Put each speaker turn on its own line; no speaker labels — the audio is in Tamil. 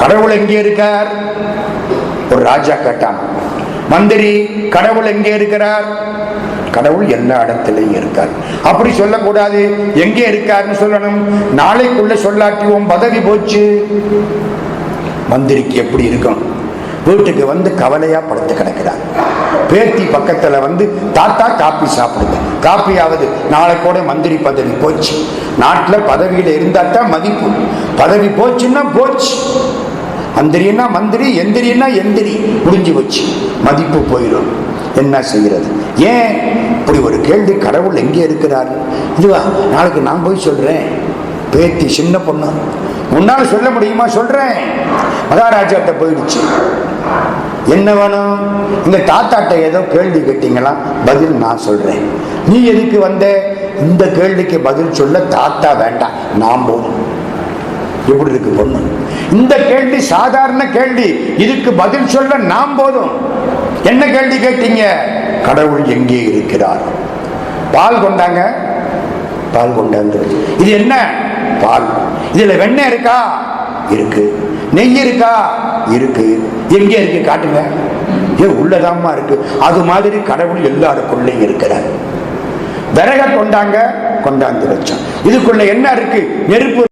கடவுள் எங்கே இருக்கார்? ஒரு ராஜா கேட்டான். மந்திரி கடவுள் எங்கே இருக்கிறார்? கடவுள் எல்லா இடத்திலையும் இருக்கார். அப்படி சொல்லக்கூடாது. எங்கே இருக்காருன்னு சொல்லணும். நாளைக்குள்ள சொல்லாட்டிவோம் பதவி போச்சு. மந்திரிக்கு எப்படி இருக்கும்? வீட்டுக்கு வந்து கவலையா படுத்து கிடக்கிறார். பேத்தி பக்கத்துல வந்து தாத்தா காப்பி சாப்பிடுங்க. காப்பியாவது நாளை கூட மந்திரி பதவி போச்சு. நாட்டில் பதவியில் இருந்தால் தான் மதிப்பு. பதவி போச்சுன்னா போச்சு. மந்திரின்னா மந்திரி எந்திரின்னா எந்திரி. முடிஞ்சு போச்சு. மதிப்பு போயிடும். என்ன செய்கிறது? ஏன்? இப்படி ஒரு கேள்வி கடவுள் எங்கே இருக்கிறார்? இதுவா நாளைக்கு நான் போய் சொல்றேன். பேத்தி சின்ன பொண்ணு. முன்னால் சொல்ல முடியுமா? சொல்றேன். மகாராஜாட்ட போயிடுச்சு. என்ன வேணும்? இந்த தாத்தாட்ட ஏதோ கேள்வி கேட்டீங்களா? பதில் நான் சொல்றேன். நீ எதுக்கு வந்த? இந்த கேள்விக்கு பதில் சொல்ல தாத்தா வேண்டாம். நான் போதும் எப்படி இருக்கு? பொண்ணு இந்த கேள்வி சாதாரண கேள்வி. இதுக்கு பதில் சொல்ல நாம் போதும். என்ன கேள்வி கேட்டீங்க? கடவுள் எங்கே இருக்கிறார்? பால் கொண்டாங்க? பால் கொண்டாந்து. இது என்ன? பால். இதுல வெண்ணெய் இருக்கா? இருக்கு. நெய் இருக்கா? இருக்கு. எங்கே இருக்கு? காட்டுங்க. ஏ உள்ளதாம்மா இருக்கு. அது மாதிரி கடவுள் எல்லாருக்குள்ளேயும் இருக்கிறார். விறக கொண்டாங்க கொண்டாந்து வச்சோம் இதுக்குள்ள என்ன இருக்கு? நெருப்பு